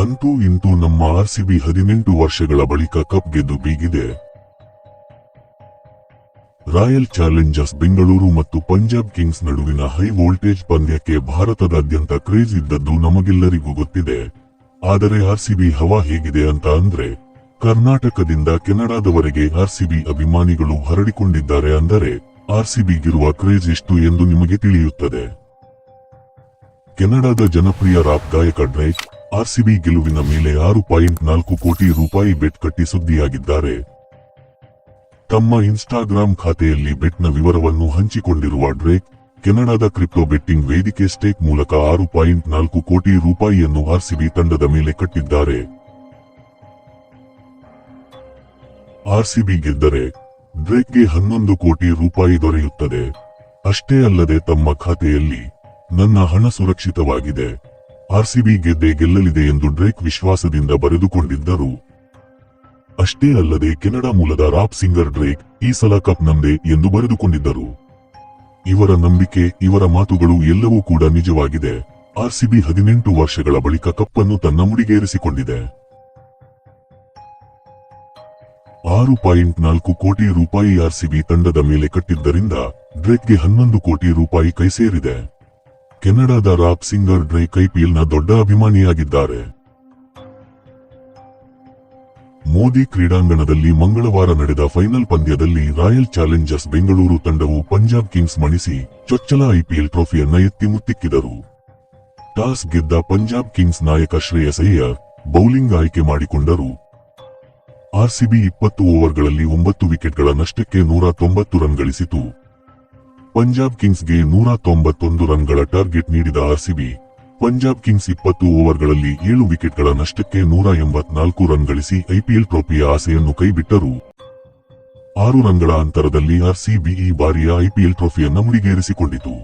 ಅಂತೂ ಇಂತೂ ನಮ್ಮ ಆರ್ಸಿಬಿ ಹದಿನೆಂಟು ವರ್ಷಗಳ ಬಳಿಕ ಕಪ್ ಗೆದ್ದು ಬೀಗಿದೆ. ರಾಯಲ್ ಚಾಲೆಂಜರ್ಸ್ ಬೆಂಗಳೂರು ಮತ್ತು ಪಂಜಾಬ್ ಕಿಂಗ್ಸ್ ನಡುವಿನ ಹೈ ವೋಲ್ಟೇಜ್ ಪಂದ್ಯಕ್ಕೆ ಭಾರತದಾದ್ಯಂತ ಕ್ರೇಜ್ ಇದ್ದದ್ದು ನಮಗೆಲ್ಲರಿಗೂ ಗೊತ್ತಿದೆ. ಆದರೆ ಆರ್ಸಿಬಿ ಹವಾ ಹೇಗಿದೆ ಅಂತ ಅಂದ್ರೆ, ಕರ್ನಾಟಕದಿಂದ ಕೆನಡಾದವರೆಗೆ ಆರ್ಸಿಬಿ ಅಭಿಮಾನಿಗಳು ಹರಡಿಕೊಂಡಿದ್ದಾರೆ ಅಂದರೆ ಆರ್ಸಿಬಿಗಿರುವ ಕ್ರೇಜ್ ಎಷ್ಟು ಎಂದು ನಿಮಗೆ ತಿಳಿಯುತ್ತದೆ. ಕೆನಡಾದ ಜನಪ್ರಿಯ ರಾಪ್ ಗಾಯಕ ಡ್ರೈಕ್ ಆರ್ಸಿಬಿ ಗೆಲುವಿನ ಮೇಲೆ ಆರು ಪಾಯಿಂಟ್ ನಾಲ್ಕು ಕೋಟಿ ರೂಪಾಯಿ ಬೆಟ್ ಕಟ್ಟಿ ಸುದ್ದಿಯಾಗಿದ್ದಾರೆ. ತಮ್ಮ ಇನ್ಸ್ಟಾಗ್ರಾಂ ಖಾತೆಯಲ್ಲಿ ಬೆಟ್ನ ವಿವರವನ್ನು ಹಂಚಿಕೊಂಡಿರುವ ಡ್ರೇಕ್, ಕೆನಡಾದ ಕ್ರಿಪ್ಟೋ ಬೆಟ್ಟಿಂಗ್ ವೇದಿಕೆ ಸ್ಟೇಕ್ ಮೂಲಕ ಆರು ಪಾಯಿಂಟ್ ನಾಲ್ಕು ಕೋಟಿ ರೂಪಾಯಿಯನ್ನು ಆರ್ಸಿಬಿ ತಂಡದ ಮೇಲೆ ಕಟ್ಟಿದ್ದಾರೆ. ಆರ್ಸಿಬಿ ಗೆದ್ದರೆ ಡ್ರೇಕ್ಗೆ ಹನ್ನೊಂದು ಕೋಟಿ ರೂಪಾಯಿ ದೊರೆಯುತ್ತದೆ. ಅಷ್ಟೇ ಅಲ್ಲದೆ ತಮ್ಮ ಖಾತೆಯಲ್ಲಿ ನನ್ನ ಹಣ ಸುರಕ್ಷಿತವಾಗಿದೆ. ಆರ್ಸಿಬಿ ಗೆದ್ದೆ ಗೆಲ್ಲಲಿದೆ ಎಂದು ಡ್ರೇಕ್ ವಿಶ್ವಾಸದಿಂದ ಬರೆದುಕೊಂಡಿದ್ದರು. ಅಷ್ಟೇ ಅಲ್ಲದೆ ಕೆನಡಾ ಮೂಲದ ರಾಪ್ ಸಿಂಗರ್ ಡ್ರೇಕ್ ಈ ಸಲ ಕಪ್ ನಮ್ದೆ ಎಂದು ಬರೆದುಕೊಂಡಿದ್ದರು. ಇವರ ನಂಬಿಕೆ, ಇವರ ಮಾತುಗಳು ಎಲ್ಲವೂ ಕೂಡ ನಿಜವಾಗಿದೆ. ಆರ್ಸಿಬಿ ಹದಿನೆಂಟು ವರ್ಷಗಳ ಬಳಿಕ ಕಪ್ ಅನ್ನು ತನ್ನ ಮುಡಿಗೇರಿಸಿಕೊಂಡಿದೆ. ಆರು ಪಾಯಿಂಟ್ ನಾಲ್ಕು ಕೋಟಿ ರೂಪಾಯಿ ಆರ್ಸಿಬಿ ತಂಡದ ಮೇಲೆ ಕಟ್ಟಿದ್ದರಿಂದ ಡ್ರೇಕ್ಗೆ ಹನ್ನೊಂದು ಕೋಟಿ ರೂಪಾಯಿ ಕೈ ಸೇರಿದೆ ಕೆನಡಾದ ರಾಪ್ ಸಿಂಗರ್ ಡ್ರೇಕ್ನ ದೊಡ್ಡ ಅಭಿಮಾನಿಯಾಗಿದ್ದಾರೆ. ಮೋದಿ ಕ್ರೀಡಾಂಗಣದಲ್ಲಿ ಮಂಗಳವಾರ ನಡೆದ ಫೈನಲ್ ಪಂದ್ಯದಲ್ಲಿ ರಾಯಲ್ ಚಾಲೆಂಜರ್ಸ್ ಬೆಂಗಳೂರು ತಂಡವು ಪಂಜಾಬ್ ಕಿಂಗ್ಸ್ ಮಣಿಸಿ ಚೊಚ್ಚಲ ಐಪಿಎಲ್ ಟ್ರೋಫಿಯನ್ನ ಎತ್ತಿ ಮುತ್ತಿಕ್ಕಿದರು. ಟಾಸ್ ಗೆದ್ದ ಪಂಜಾಬ್ ಕಿಂಗ್ಸ್ ನಾಯಕ ಶ್ರೇಯಸ್ ಅಯ್ಯರ್ ಬೌಲಿಂಗ್ ಆಯ್ಕೆ ಮಾಡಿಕೊಂಡರು. ಆರ್ಸಿಬಿ ಇಪ್ಪತ್ತು ಓವರ್ಗಳಲ್ಲಿ ಒಂಬತ್ತು ವಿಕೆಟ್ಗಳ ನಷ್ಟಕ್ಕೆ ನೂರ ತೊಂಬತ್ತು ರನ್ ಗಳಿಸಿತು. ಪಂಜಾಬ್ ಕಿಂಗ್ಸ್ಗೆ ನೂರ ತೊಂಬತ್ತೊಂದು ರನ್ಗಳ ಟಾರ್ಗೆಟ್ ನೀಡಿದ ಆರ್ಸಿಬಿ, ಪಂಜಾಬ್ ಕಿಂಗ್ಸ್ ಇಪ್ಪತ್ತು ಓವರ್ಗಳಲ್ಲಿ ಏಳು ವಿಕೆಟ್ಗಳ ನಷ್ಟಕ್ಕೆ ನೂರ ಎಂಬತ್ನಾಲ್ಕು ರನ್ ಗಳಿಸಿ ಐಪಿಎಲ್ ಟ್ರೋಫಿಯ ಆಸೆಯನ್ನು ಕೈಬಿಟ್ಟರು. ಆರು ರನ್ಗಳ ಅಂತರದಲ್ಲಿ ಆರ್ಸಿಬಿ ಈ ಬಾರಿಯ ಐಪಿಎಲ್ ಟ್ರೋಫಿಯನ್ನು ಮುಡಿಗೇರಿಸಿಕೊಂಡಿತು.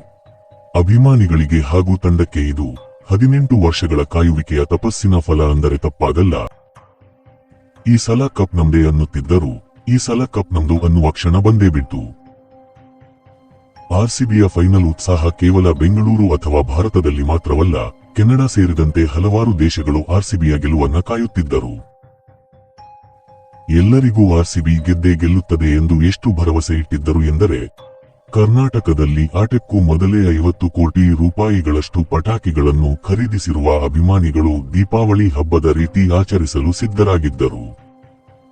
ಅಭಿಮಾನಿಗಳಿಗೆ ಹಾಗೂ ತಂಡಕ್ಕೆ ಇದು ಹದಿನೆಂಟು ವರ್ಷಗಳ ಕಾಯುವಿಕೆಯ ತಪಸ್ಸಿನ ಫಲ ಅಂದರೆ ತಪ್ಪಾಗಲ್ಲ. ಈ ಸಲ ಕಪ್ ನಮ್ದೇ ಅನ್ನುತ್ತಿದ್ದರು. ಈ ಸಲ ಕಪ್ ನಮ್ದು ಅನ್ನುವ ಕ್ಷಣ ಬಂದೇ ಬಿಟ್ಟು ಆರ್ಸಿಬಿಯ ಫೈನಲ್ ಉತ್ಸಾಹ ಕೇವಲ ಬೆಂಗಳೂರು ಅಥವಾ ಭಾರತದಲ್ಲಿ ಮಾತ್ರವಲ್ಲ, ಕೆನಡಾ ಸೇರಿದಂತೆ ಹಲವಾರು ದೇಶಗಳು ಆರ್ಸಿಬಿಯ ಗೆಲುವನ್ನ ಕಾಯುತ್ತಿದ್ದರು ಎಲ್ಲರಿಗೂ ಆರ್ಸಿಬಿ ಗೆದ್ದೇ ಗೆಲ್ಲುತ್ತದೆ ಎಂದು ಎಷ್ಟು ಭರವಸೆ ಇಟ್ಟಿದ್ದರು ಎಂದರೆ, ಕರ್ನಾಟಕದಲ್ಲಿ ಆಟಕ್ಕೂ ಮೊದಲೇ ಐವತ್ತು ಕೋಟಿ ರೂಪಾಯಿಗಳಷ್ಟು ಪಟಾಕಿಗಳನ್ನು ಖರೀದಿಸಿರುವ ಅಭಿಮಾನಿಗಳು ದೀಪಾವಳಿ ಹಬ್ಬದ ರೀತಿ ಆಚರಿಸಲು ಸಿದ್ಧರಾಗಿದ್ದರು.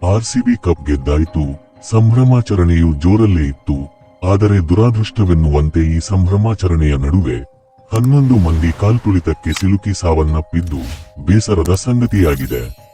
ಆರ್ಸಿಬಿ ಕಪ್ ಗೆದ್ದಾಯಿತು, ಸಂಭ್ರಮಾಚರಣೆಯು ಜೋರಲ್ಲೇ ಇತ್ತು ಆದರೆ ದುರಾದೃಷ್ಟವೆನ್ನುವಂತೆ ಈ ಸಂಭ್ರಮಾಚರಣೆಯ ನಡುವೆ ಹನ್ನೊಂದು ಮಂದಿ ಕಾಲ್ತುಳಿತಕ್ಕೆ ಸಿಲುಕಿ ಸಾವನ್ನಪ್ಪಿದ್ದು ಬೇಸರದ ಸಂಗತಿಯಾಗಿದೆ.